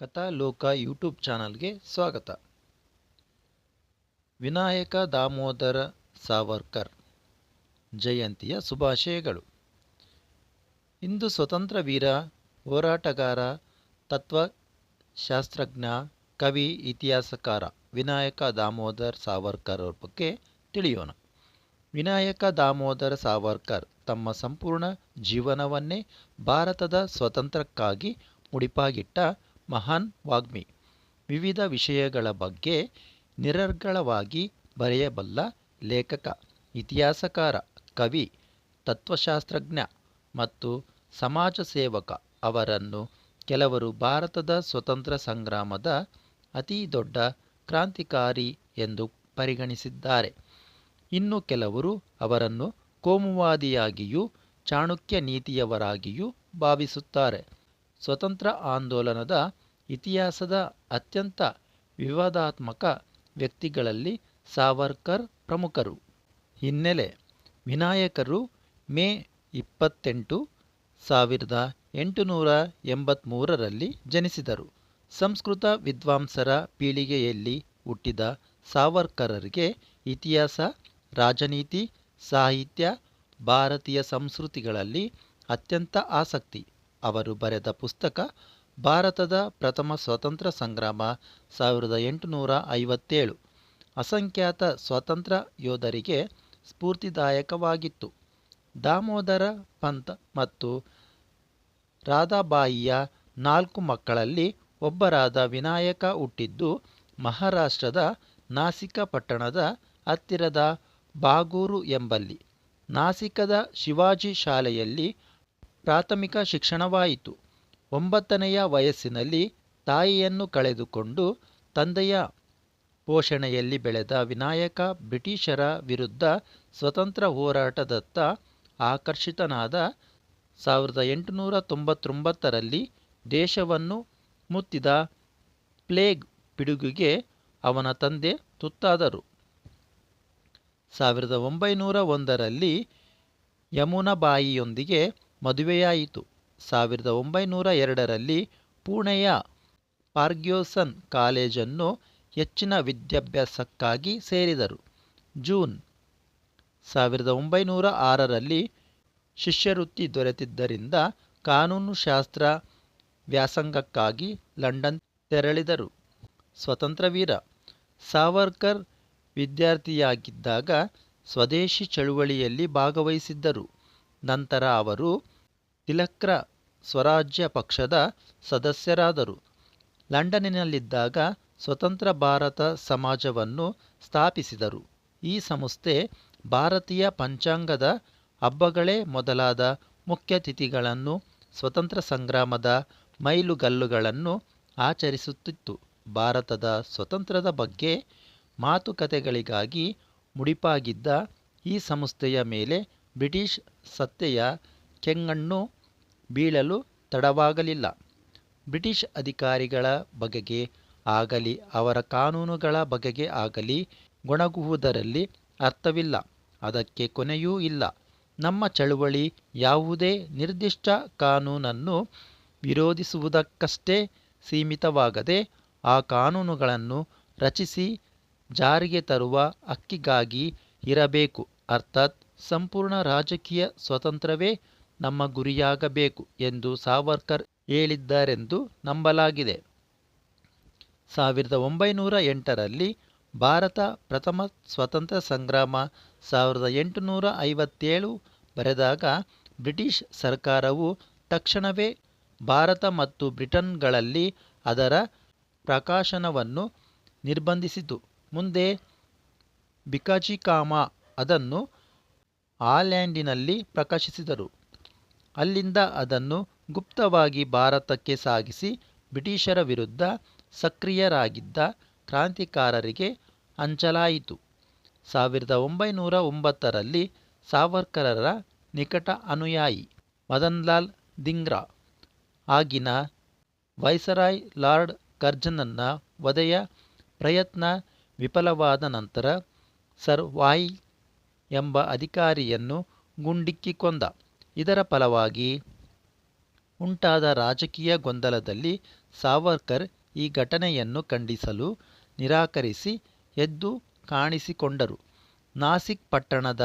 ಕಥಾಲೋಕ YouTube ಚಾನಲ್ಗೆ ಸ್ವಾಗತ. ವಿನಾಯಕ ದಾಮೋದರ ಸಾವರ್ಕರ್, ಜಯಂತಿಯ ಶುಭಾಶಯಗಳು. ಇಂದು ಸ್ವತಂತ್ರ ವೀರ, ಹೋರಾಟಗಾರ, ತತ್ವಶಾಸ್ತ್ರಜ್ಞ, ಕವಿ, ಇತಿಹಾಸಕಾರ ವಿನಾಯಕ ದಾಮೋದರ್ ಸಾವರ್ಕರ್ ಬಗ್ಗೆ ತಿಳಿಯೋಣ. ವಿನಾಯಕ ದಾಮೋದರ ಸಾವರ್ಕರ್ ತಮ್ಮ ಸಂಪೂರ್ಣ ಜೀವನವನ್ನೇ ಭಾರತದ ಸ್ವತಂತ್ರಕ್ಕಾಗಿ ಮುಡಿಪಾಗಿಟ್ಟ ಮಹಾನ್ ವಾಗ್ಮಿ. ವಿವಿಧ ವಿಷಯಗಳ ಬಗ್ಗೆ ನಿರರ್ಗಳವಾಗಿ ಬರೆಯಬಲ್ಲ ಲೇಖಕ, ಇತಿಹಾಸಕಾರ, ಕವಿ, ತತ್ವಶಾಸ್ತ್ರಜ್ಞ ಮತ್ತು ಸಮಾಜ ಸೇವಕ ಅವರನ್ನು ಕೆಲವರು ಭಾರತದ ಸ್ವತಂತ್ರ ಸಂಗ್ರಾಮದ ಅತಿ ದೊಡ್ಡ ಕ್ರಾಂತಿಕಾರಿ ಎಂದು ಪರಿಗಣಿಸಿದ್ದಾರೆ. ಇನ್ನು ಕೆಲವರು ಅವರನ್ನು ಕೋಮುವಾದಿಯಾಗಿಯೂ, ಚಾಣಕ್ಯ ನೀತಿಯವರಾಗಿಯೂ ಭಾವಿಸುತ್ತಾರೆ. ಸ್ವತಂತ್ರ ಆಂದೋಲನದ ಇತಿಹಾಸದ ಅತ್ಯಂತ ವಿವಾದಾತ್ಮಕ ವ್ಯಕ್ತಿಗಳಲ್ಲಿ ಸಾವರ್ಕರ್ ಪ್ರಮುಖರು. ಹಿನ್ನೆಲೆ, ವಿನಾಯಕರು ಮೇ ಇಪ್ಪತ್ತೆಂಟು, ಸಾವಿರದ ಎಂಟುನೂರ ಎಂಬತ್ತ್ಮೂರರಲ್ಲಿ ಜನಿಸಿದರು. ಸಂಸ್ಕೃತ ವಿದ್ವಾಂಸರ ಪೀಳಿಗೆಯಲ್ಲಿ ಹುಟ್ಟಿದ ಸಾವರ್ಕರರಿಗೆ ಇತಿಹಾಸ, ರಾಜನೀತಿ, ಸಾಹಿತ್ಯ, ಭಾರತೀಯ ಸಂಸ್ಕೃತಿಗಳಲ್ಲಿ ಅತ್ಯಂತ ಆಸಕ್ತಿ. ಅವರು ಬರೆದ ಪುಸ್ತಕ ಭಾರತದ ಪ್ರಥಮ ಸ್ವಾತಂತ್ರ್ಯ ಸಂಗ್ರಾಮ ಸಾವಿರದ ಎಂಟುನೂರ ಐವತ್ತೇಳು. ಅಸಂಖ್ಯಾತ ಸ್ವಾತಂತ್ರ್ಯ ಯೋಧರಿಗೆ ಸ್ಫೂರ್ತಿದಾಯಕವಾಗಿತ್ತು. ದಾಮೋದರ ಪಂತ್ ಮತ್ತು ರಾಧಾಬಾಯಿಯ ನಾಲ್ಕು ಮಕ್ಕಳಲ್ಲಿ ಒಬ್ಬರಾದ ವಿನಾಯಕ ಹುಟ್ಟಿದ್ದು ಮಹಾರಾಷ್ಟ್ರದ ನಾಸಿಕ ಪಟ್ಟಣದ ಹತ್ತಿರದ ಬಾಗೂರು ಎಂಬಲ್ಲಿ. ನಾಸಿಕದ ಶಿವಾಜಿ ಶಾಲೆಯಲ್ಲಿ ಪ್ರಾಥಮಿಕ ಶಿಕ್ಷಣವಾಯಿತು. ಒಂಬತ್ತನೆಯ ವಯಸ್ಸಿನಲ್ಲಿ ತಾಯಿಯನ್ನು ಕಳೆದುಕೊಂಡು ತಂದೆಯ ಪೋಷಣೆಯಲ್ಲಿ ಬೆಳೆದ ವಿನಾಯಕ ಬ್ರಿಟಿಷರ ವಿರುದ್ಧ ಸ್ವತಂತ್ರ ಹೋರಾಟದತ್ತ ಆಕರ್ಷಿತನಾದ ಸಾವಿರದ ಎಂಟುನೂರ ತೊಂಬತ್ತೊಂಬತ್ತರಲ್ಲಿ ದೇಶವನ್ನು ಮುತ್ತಿದ ಪ್ಲೇಗ್ ಪಿಡುಗಿಗೆ ಅವನ ತಂದೆ ತುತ್ತಾದರು. ಸಾವಿರದ ಒಂಬೈನೂರ ಒಂದರಲ್ಲಿ ಯಮುನಾಬಾಯಿಯೊಂದಿಗೆ ಮದುವೆಯಾಯಿತು. ಸಾವಿರದ ಒಂಬೈನೂರ ಎರಡರಲ್ಲಿ ಪುಣೆಯ ಫಾರ್ಗ್ಯೂಸನ್ ಕಾಲೇಜನ್ನು ಹೆಚ್ಚಿನ ವಿದ್ಯಾಭ್ಯಾಸಕ್ಕಾಗಿ ಸೇರಿದರು. ಜೂನ್ ಸಾವಿರದ ಒಂಬೈನೂರ ಆರರಲ್ಲಿ ಶಿಷ್ಯವೃತ್ತಿ ದೊರೆತಿದ್ದರಿಂದ ಕಾನೂನುಶಾಸ್ತ್ರ ವ್ಯಾಸಂಗಕ್ಕಾಗಿ ಲಂಡನ್ ತೆರಳಿದರು. ಸ್ವತಂತ್ರವೀರ ಸಾವರ್ಕರ್ ವಿದ್ಯಾರ್ಥಿಯಾಗಿದ್ದಾಗ ಸ್ವದೇಶಿ ಚಳುವಳಿಯಲ್ಲಿ ಭಾಗವಹಿಸಿದ್ದರು. ನಂತರ ಅವರು ತಿಲಕ್ರ ಸ್ವರಾಜ್ಯ ಪಕ್ಷದ ಸದಸ್ಯರಾದರು. ಲಂಡನ್ನಿನಲ್ಲಿದ್ದಾಗ ಸ್ವತಂತ್ರ ಭಾರತ ಸಮಾಜವನ್ನು ಸ್ಥಾಪಿಸಿದರು. ಈ ಸಂಸ್ಥೆ ಭಾರತೀಯ ಪಂಚಾಂಗದ ಹಬ್ಬಗಳೇ ಮೊದಲಾದ ಮುಖ್ಯ ತಿಥಿಗಳನ್ನು, ಸ್ವತಂತ್ರ ಸಂಗ್ರಾಮದ ಮೈಲುಗಲ್ಲುಗಳನ್ನು ಆಚರಿಸುತ್ತಿತ್ತು. ಭಾರತದ ಸ್ವತಂತ್ರದ ಬಗ್ಗೆ ಮಾತುಕತೆಗಳಿಗಾಗಿ ಮುಡಿಪಾಗಿದ್ದ ಈ ಸಂಸ್ಥೆಯ ಮೇಲೆ ಬ್ರಿಟಿಷ್ ಸತ್ತೆಯ ಕೆಂಗಣ್ಣು ಬೀಳಲು ತಡವಾಗಲಿಲ್ಲ. ಬ್ರಿಟಿಷ್ ಅಧಿಕಾರಿಗಳ ಬಗೆಗೆ ಆಗಲಿ, ಅವರ ಕಾನೂನುಗಳ ಬಗೆಗೆ ಆಗಲಿ ಗೊಣಗುವುದರಲ್ಲಿ ಅರ್ಥವಿಲ್ಲ. ಅದಕ್ಕೆ ಕೊನೆಯೂ ಇಲ್ಲ. ನಮ್ಮ ಚಳುವಳಿ ಯಾವುದೇ ನಿರ್ದಿಷ್ಟ ಕಾನೂನನ್ನು ವಿರೋಧಿಸುವುದಕ್ಕಷ್ಟೇ ಸೀಮಿತವಾಗದೆ, ಆ ಕಾನೂನುಗಳನ್ನು ರಚಿಸಿ ಜಾರಿಗೆ ತರುವ ಹಕ್ಕಿಗಾಗಿ ಇರಬೇಕು. ಅರ್ಥಾತ್ ಸಂಪೂರ್ಣ ರಾಜಕೀಯ ಸ್ವತಂತ್ರವೇ ನಮ್ಮ ಗುರಿಯಾಗಬೇಕು ಎಂದು ಸಾವರ್ಕರ್ ಹೇಳಿದ್ದಾರೆಂದು ನಂಬಲಾಗಿದೆ. ಸಾವಿರದ ಒಂಬೈನೂರ ಎಂಟರಲ್ಲಿ ಭಾರತ ಪ್ರಥಮ ಸ್ವತಂತ್ರ ಸಂಗ್ರಾಮ ಸಾವಿರದ ಎಂಟುನೂರ ಐವತ್ತೇಳು ಬರೆದಾಗ ಬ್ರಿಟಿಷ್ ಸರ್ಕಾರವು ತಕ್ಷಣವೇ ಭಾರತ ಮತ್ತು ಬ್ರಿಟನ್ಗಳಲ್ಲಿ ಅದರ ಪ್ರಕಾಶನವನ್ನು ನಿರ್ಬಂಧಿಸಿತು. ಮುಂದೆ ಬಿಕಾಜಿಕಾಮ ಅದನ್ನು ಆಲ್ಯಾಂಡಿನಲ್ಲಿ ಪ್ರಕಾಶಿಸಿದರು. ಅಲ್ಲಿಂದ ಅದನ್ನು ಗುಪ್ತವಾಗಿ ಭಾರತಕ್ಕೆ ಸಾಗಿಸಿ ಬ್ರಿಟಿಷರ ವಿರುದ್ಧ ಸಕ್ರಿಯರಾಗಿದ್ದ ಕ್ರಾಂತಿಕಾರರಿಗೆ ಹಂಚಲಾಯಿತು. ಸಾವಿರದ ಒಂಬೈನೂರ ಒಂಬತ್ತರಲ್ಲಿ ಸಾವರ್ಕರರ ನಿಕಟ ಅನುಯಾಯಿ ಮದನ್ಲಾಲ್ ದಿಂಗ್ರಾ ಆಗಿನ ವೈಸರಾಯ್ ಲಾರ್ಡ್ ಕರ್ಜನನ್ನ ವಧೆಯ ಪ್ರಯತ್ನ ವಿಫಲವಾದ ನಂತರ ಸರ್ ವಾಯ್ ಎಂಬ ಅಧಿಕಾರಿಯನ್ನು ಗುಂಡಿಕ್ಕಿ ಕೊಂದ ಇದರ ಫಲವಾಗಿ ಉಂಟಾದ ರಾಜಕೀಯ ಗೊಂದಲದಲ್ಲಿ ಸಾವರ್ಕರ್ ಈ ಘಟನೆಯನ್ನು ಖಂಡಿಸಲು ನಿರಾಕರಿಸಿ ಎದ್ದು ಕಾಣಿಸಿಕೊಂಡರು. ನಾಸಿಕ್ ಪಟ್ಟಣದ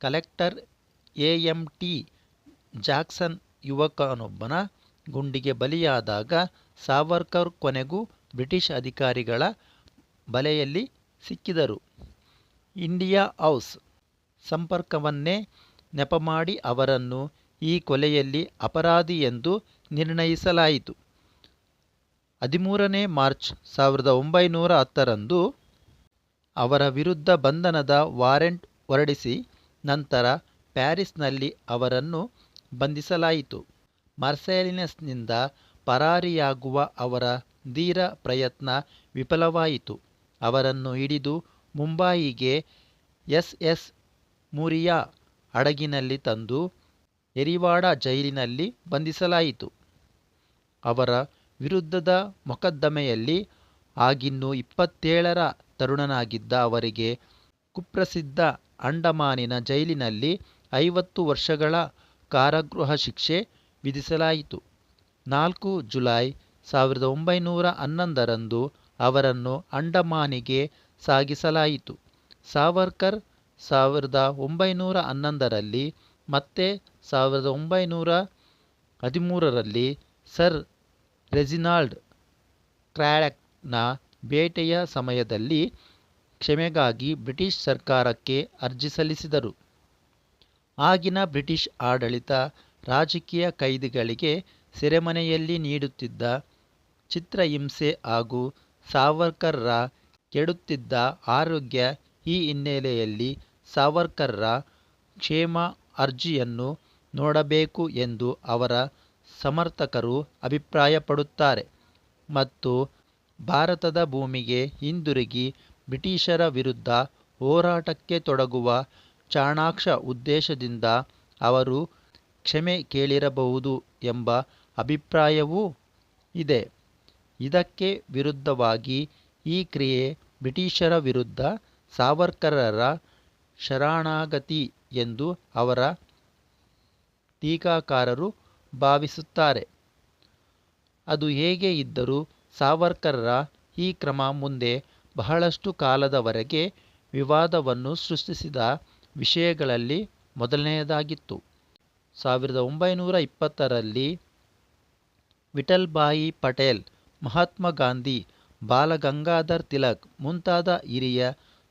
collector A M T Jackson ಯುವಕನೊಬ್ಬನ ಗುಂಡಿಗೆ ಬಲಿಯಾದಾಗ ಸಾವರ್ಕರ್ ಕೊನೆಗೂ ಬ್ರಿಟಿಷ್ ಅಧಿಕಾರಿಗಳ ಬಲೆಯಲ್ಲಿ ಸಿಕ್ಕಿದರು. ಇಂಡಿಯಾ ಹೌಸ್ ಸಂಪರ್ಕವನ್ನೇ ನೆಪಮಾಡಿ ಅವರನ್ನು ಈ ಕೊಲೆಯಲ್ಲಿ ಅಪರಾಧಿ ಎಂದು ನಿರ್ಣಯಿಸಲಾಯಿತು. ಹದಿಮೂರನೇ ಮಾರ್ಚ್ ಸಾವಿರದ ಒಂಬೈನೂರ ಹತ್ತರಂದು ಅವರ ವಿರುದ್ಧ ಬಂಧನದ ವಾರೆಂಟ್ ಹೊರಡಿಸಿ ನಂತರ ಪ್ಯಾರಿಸ್ನಲ್ಲಿ ಅವರನ್ನು ಬಂಧಿಸಲಾಯಿತು. ಮರ್ಸೆಲಿನಸ್ನಿಂದ ಪರಾರಿಯಾಗುವ ಅವರ ಧೀರ ಪ್ರಯತ್ನ ವಿಫಲವಾಯಿತು. ಅವರನ್ನು ಹಿಡಿದು ಮುಂಬಾಯಿಗೆ ಎಸ್ ಎಸ್ ಮುರಿಯಾ ಹಡಗಿನಲ್ಲಿ ತಂದು ಎರಿವಾಡ ಜೈಲಿನಲ್ಲಿ ಬಂಧಿಸಲಾಯಿತು. ಅವರ ವಿರುದ್ಧದ ಮೊಕದ್ದಮೆಯಲ್ಲಿ ಆಗಿನ್ನೂ ಇಪ್ಪತ್ತೇಳರ ತರುಣನಾಗಿದ್ದ ಅವರಿಗೆ ಕುಪ್ರಸಿದ್ಧ ಅಂಡಮಾನಿನ ಜೈಲಿನಲ್ಲಿ ಐವತ್ತು ವರ್ಷಗಳ ಕಾರಾಗೃಹ ಶಿಕ್ಷೆ ವಿಧಿಸಲಾಯಿತು. ನಾಲ್ಕು ಜುಲೈ ಸಾವಿರದ ಒಂಬೈನೂರ ಹನ್ನೊಂದರಂದು ಅವರನ್ನು ಅಂಡಮಾನಿಗೆ ಸಾಗಿಸಲಾಯಿತು. ಸಾವರ್ಕರ್ ಸಾವಿರದ ಒಂಬೈನೂರ ಹನ್ನೊಂದರಲ್ಲಿ ಮತ್ತೆ ಸಾವಿರದ ಒಂಬೈನೂರ ಹದಿಮೂರರಲ್ಲಿ ಸರ್ ರೆಜಿನಾಲ್ಡ್ ಕ್ರ್ಯಾಡಾಕ್ನ ಬೇಟೆಯ ಸಮಯದಲ್ಲಿ ಕ್ಷಮೆಗಾಗಿ ಬ್ರಿಟಿಷ್ ಸರ್ಕಾರಕ್ಕೆ ಅರ್ಜಿ ಸಲ್ಲಿಸಿದರು. ಆಗಿನ ಬ್ರಿಟಿಷ್ ಆಡಳಿತ ರಾಜಕೀಯ ಕೈದಿಗಳಿಗೆ ಸೆರೆಮನೆಯಲ್ಲಿ ನೀಡುತ್ತಿದ್ದ ಚಿತ್ರಹಿಂಸೆ ಹಾಗೂ ಸಾವರ್ಕರ್ರ ಕೆಡುತ್ತಿದ್ದ ಆರೋಗ್ಯ ಈ ಹಿನ್ನೆಲೆಯಲ್ಲಿ ಸಾವರ್ಕರ್ರ ಕ್ಷೇಮ ಅರ್ಜಿಯನ್ನು ನೋಡಬೇಕು ಎಂದು ಅವರ ಸಮರ್ಥಕರು ಅಭಿಪ್ರಾಯಪಡುತ್ತಾರೆ ಮತ್ತು ಭಾರತದ ಭೂಮಿಗೆ ಹಿಂದಿರುಗಿ ಬ್ರಿಟಿಷರ ವಿರುದ್ಧ ಹೋರಾಟಕ್ಕೆ ತೊಡಗುವ ಚಾಣಾಕ್ಷ ಉದ್ದೇಶದಿಂದ ಅವರು ಕ್ಷಮೆ ಕೇಳಿರಬಹುದು ಎಂಬ ಅಭಿಪ್ರಾಯವೂ ಇದೆ. ಇದಕ್ಕೆ ವಿರುದ್ಧವಾಗಿ ಈ ಕ್ರಿಯೆ ಬ್ರಿಟಿಷರ ವಿರುದ್ಧ ಸಾವರ್ಕರರ ಶರಣಾಗತಿ ಎಂದು ಅವರ ಟೀಕಾಕಾರರು ಭಾವಿಸುತ್ತಾರೆ. ಅದು ಹೇಗೆ ಇದ್ದರೂ ಸಾವರ್ಕರ್ರ ಈ ಕ್ರಮ ಮುಂದೆ ಬಹಳಷ್ಟು ಕಾಲದವರೆಗೆ ವಿವಾದವನ್ನು ಸೃಷ್ಟಿಸಿದ ವಿಷಯಗಳಲ್ಲಿ ಮೊದಲನೆಯದಾಗಿತ್ತು. ಸಾವಿರದ ಒಂಬೈನೂರ ಇಪ್ಪತ್ತರಲ್ಲಿ ವಿಠಲ್ಭಾಯಿ ಪಟೇಲ್, ಮಹಾತ್ಮ ಗಾಂಧಿ, ಬಾಲಗಂಗಾಧರ್ ತಿಲಕ್ ಮುಂತಾದ ಹಿರಿಯ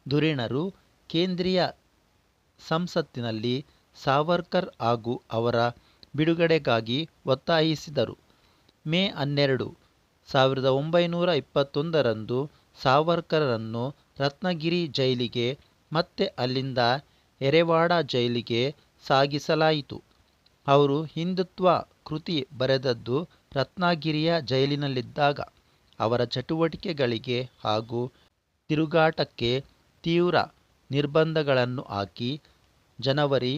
ಧುರೀಣರು ಕೇಂದ್ರೀಯ ಸಂಸತ್ತಿನಲ್ಲಿ ಸಾವರ್ಕರ್ ಹಾಗೂ ಅವರ ಬಿಡುಗಡೆಗಾಗಿ ಒತ್ತಾಯಿಸಿದರು. ಮೇ ಹನ್ನೆರಡು ಸಾವಿರದ ಒಂಬೈನೂರ ಇಪ್ಪತ್ತೊಂದರಂದು ಸಾವರ್ಕರನ್ನು ರತ್ನಗಿರಿ ಜೈಲಿಗೆ ಮತ್ತೆ ಅಲ್ಲಿಂದ ಎರೆವಾಡ ಜೈಲಿಗೆ ಸಾಗಿಸಲಾಯಿತು. ಅವರು ಹಿಂದುತ್ವ ಕೃತಿ ಬರೆದದ್ದು ರತ್ನಗಿರಿಯ ಜೈಲಿನಲ್ಲಿದ್ದಾಗ, ಅವರ ಚಟುವಟಿಕೆಗಳಿಗೆ ಹಾಗೂ ತಿರುಗಾಟಕ್ಕೆ ತೀವ್ರ ನಿರ್ಬಂಧಗಳನ್ನು ಹಾಕಿ ಜನವರಿ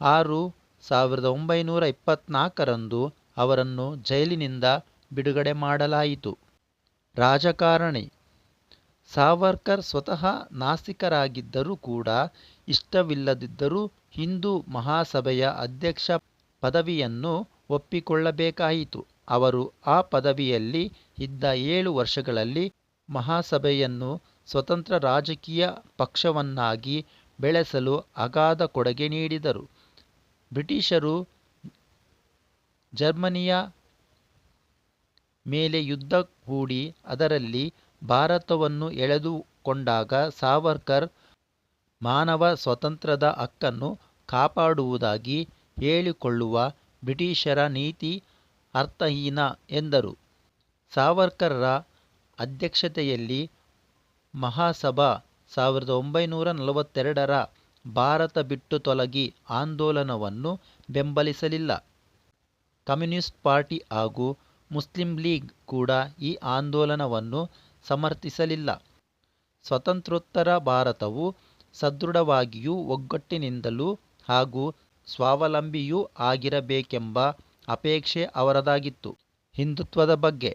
ಆರು ಸಾವಿರದ ಒಂಬೈನೂರ ಇಪ್ಪತ್ತ್ನಾಲ್ಕರಂದು ಅವರನ್ನು ಜೈಲಿನಿಂದ ಬಿಡುಗಡೆ ಮಾಡಲಾಯಿತು. ರಾಜಕಾರಣಿ ಸಾವರ್ಕರ್ ಸ್ವತಃ ನಾಸ್ತಿಕರಾಗಿದ್ದರೂ ಕೂಡ ಇಷ್ಟವಿಲ್ಲದಿದ್ದರೂ ಹಿಂದೂ ಮಹಾಸಭೆಯ ಅಧ್ಯಕ್ಷ ಪದವಿಯನ್ನು ಒಪ್ಪಿಕೊಳ್ಳಬೇಕಾಯಿತು. ಅವರು ಆ ಪದವಿಯಲ್ಲಿ ಇದ್ದ ಏಳು ವರ್ಷಗಳಲ್ಲಿ ಮಹಾಸಭೆಯನ್ನು ಸ್ವತಂತ್ರ ರಾಜಕೀಯ ಪಕ್ಷವನ್ನಾಗಿ ಬೆಳೆಸಲು ಅಗಾಧ ಕೊಡುಗೆ ನೀಡಿದರು. ಬ್ರಿಟಿಷರು ಜರ್ಮನಿಯ ಮೇಲೆ ಯುದ್ಧ ಹೂಡಿ ಅದರಲ್ಲಿ ಭಾರತವನ್ನು ಎಳೆದುಕೊಂಡಾಗ ಸಾವರ್ಕರ್ ಮಾನವ ಸ್ವಾತಂತ್ರ್ಯದ ಹಕ್ಕನ್ನು ಕಾಪಾಡುವುದಾಗಿ ಹೇಳಿಕೊಳ್ಳುವ ಬ್ರಿಟಿಷರ ನೀತಿ ಅರ್ಥಹೀನ ಎಂದರು. ಸಾವರ್ಕರ್ರ ಅಧ್ಯಕ್ಷತೆಯಲ್ಲಿ ಮಹಾಸಭಾ ಸಾವಿರದ ಒಂಬೈನೂರ ನಲವತ್ತೆರಡರ ಭಾರತ ಬಿಟ್ಟು ತೊಲಗಿ ಆಂದೋಲನವನ್ನು ಬೆಂಬಲಿಸಲಿಲ್ಲ. ಕಮ್ಯುನಿಸ್ಟ್ ಪಾರ್ಟಿ ಹಾಗೂ ಮುಸ್ಲಿಂ ಲೀಗ್ ಕೂಡ ಈ ಆಂದೋಲನವನ್ನು ಸಮರ್ಥಿಸಲಿಲ್ಲ. ಸ್ವತಂತ್ರೋತ್ತರ ಭಾರತವು ಸದೃಢವಾಗಿಯೂ ಒಗ್ಗಟ್ಟಿನಿಂದಲೂ ಹಾಗೂ ಸ್ವಾವಲಂಬಿಯೂ ಆಗಿರಬೇಕೆಂಬ ಅಪೇಕ್ಷೆ ಅವರದಾಗಿತ್ತು. ಹಿಂದುತ್ವದ ಬಗ್ಗೆ,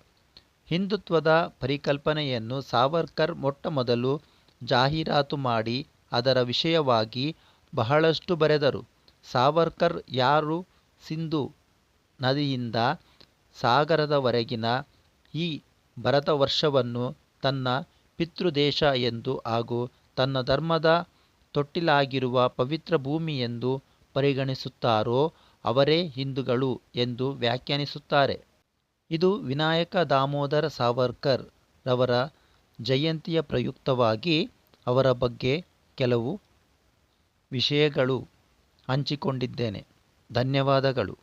ಹಿಂದುತ್ವದ ಪರಿಕಲ್ಪನೆಯನ್ನು ಸಾವರ್ಕರ್ ಮೊಟ್ಟಮೊದಲು ಜಾಹೀರಾತು ಮಾಡಿ ಅದರ ವಿಷಯವಾಗಿ ಬಹಳಷ್ಟು ಬರೆದರು ಸಾವರ್ಕರ್ ಯಾರು ಸಿಂಧು ನದಿಯಿಂದ ಸಾಗರದವರೆಗಿನ ಈ ಭರತವರ್ಷವನ್ನು ತನ್ನ ಪಿತೃದೇಶ ಎಂದು ಹಾಗೂ ತನ್ನ ಧರ್ಮದ ತೊಟ್ಟಿಲಾಗಿರುವ ಪವಿತ್ರ ಭೂಮಿ ಎಂದು ಪರಿಗಣಿಸುತ್ತಾರೋ ಅವರೇ ಹಿಂದುಗಳು ಎಂದು ವ್ಯಾಖ್ಯಾನಿಸುತ್ತಾರೆ. ಇದು ವಿನಾಯಕ ದಾಮೋದರ ಸಾವರ್ಕರ್ ರವರ ಜಯಂತಿಯ ಪ್ರಯುಕ್ತವಾಗಿ ಅವರ ಬಗ್ಗೆ ಕೆಲವು ವಿಷಯಗಳು ಹಂಚಿಕೊಂಡಿದ್ದೇನೆ. ಧನ್ಯವಾದಗಳು.